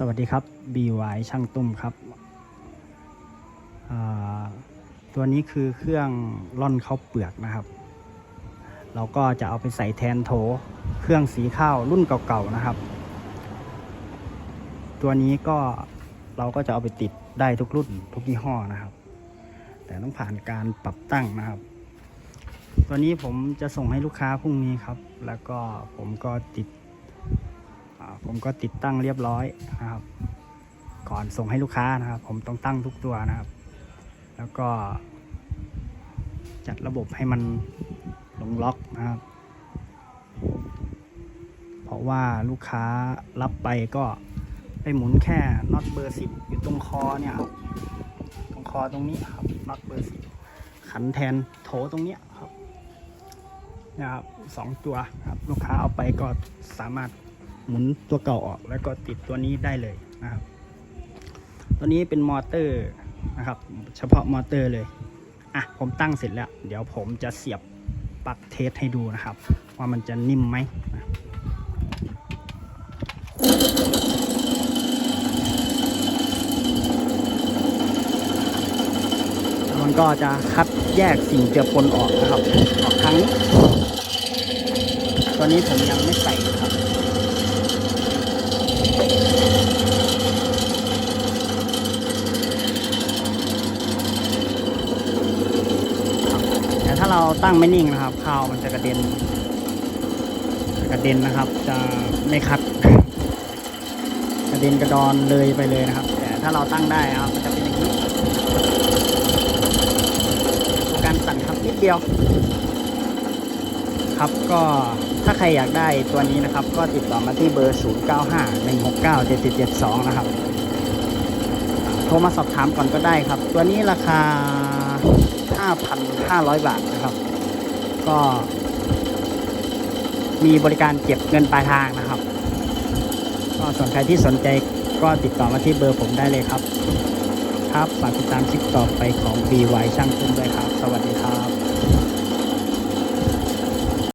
สวัสดีครับ BY ช่างตุ้มครับ ตัวนี้คือเครื่องร่อนข้าวเปลือกนะครับ เราก็จะเอาไปใส่แทนโถ เครื่องสีข้าวรุ่นเก่าๆนะครับ ตัวนี้ก็เราก็จะเอาไปติดได้ทุกรุ่นทุกยี่ห้อนะครับ แต่ต้องผ่านการปรับตั้งนะครับ ตัวนี้ผมจะส่งให้ลูกค้าพรุ่งนี้ครับ แล้วก็ผมก็ติด ผมก็ติดตั้งเรียบร้อยนะครับ ก่อนส่งให้ลูกค้านะครับ ผมต้องตั้งทุกตัวนะครับ แล้วก็ จัดระบบให้มันลงล็อกนะครับ เพราะว่าลูกค้ารับไปก็ไปหมุนแค่น็อตเบอร์สิบอยู่ตรงคอเนี่ยครับตรงคอตรงนี้ครับน็อตเบอร์สิบขันแทนโถตรงเนี้ยครับนะครับสองตัวครับลูกค้าเอาไปก็สามารถ หมุนตัวเก่าออกแล้วก็ติดตัวนี้ได้เลยนะครับ ตัวนี้เป็นมอเตอร์นะครับ เฉพาะมอเตอร์เลยอะผมตั้งเสร็จแล้ว เดี๋ยวผมจะเสียบปลั๊กเทสให้ดูนะครับ ว่ามันจะนิ่มไหมนะมันก็จะคัดแยกสิ่งเจือปนออกนะครับ ออกทางนี้ตัวนี้ผมยังไม่ใส่นะครับ แต่ถ้า เราตั้งไม่นิ่งนะครับข้าวมันจะกระเด็นจะกระเด็นนะครับ จะไม่คัด กระเด็นกระดอนเลยไปเลยนะครับ แต่ถ้าเราตั้งได้นะครับมันจะเป็นอย่างนี้การสั่นครับนิดเดียว ครับก็ถ้าใครอยากได้ตัวนี้นะครับ ก็ติดต่อมาที่เบอร์ 0 9 5 1 6 9 7 7 7 2 นะครับ โทรมาสอบถามก่อนก็ได้ครับ ตัวนี้ราคา 5,500 บาทนะครับ ก็ มีบริการเก็บเงินปลายทางนะครับ ก็ส่วนใครที่สนใจก็ติดต่อมาที่เบอร์ผมได้เลยครับ ครับฝากติดตามคลิปต่อไปของ BY ช่างตุ้มด้วยครับ สวัสดีครับ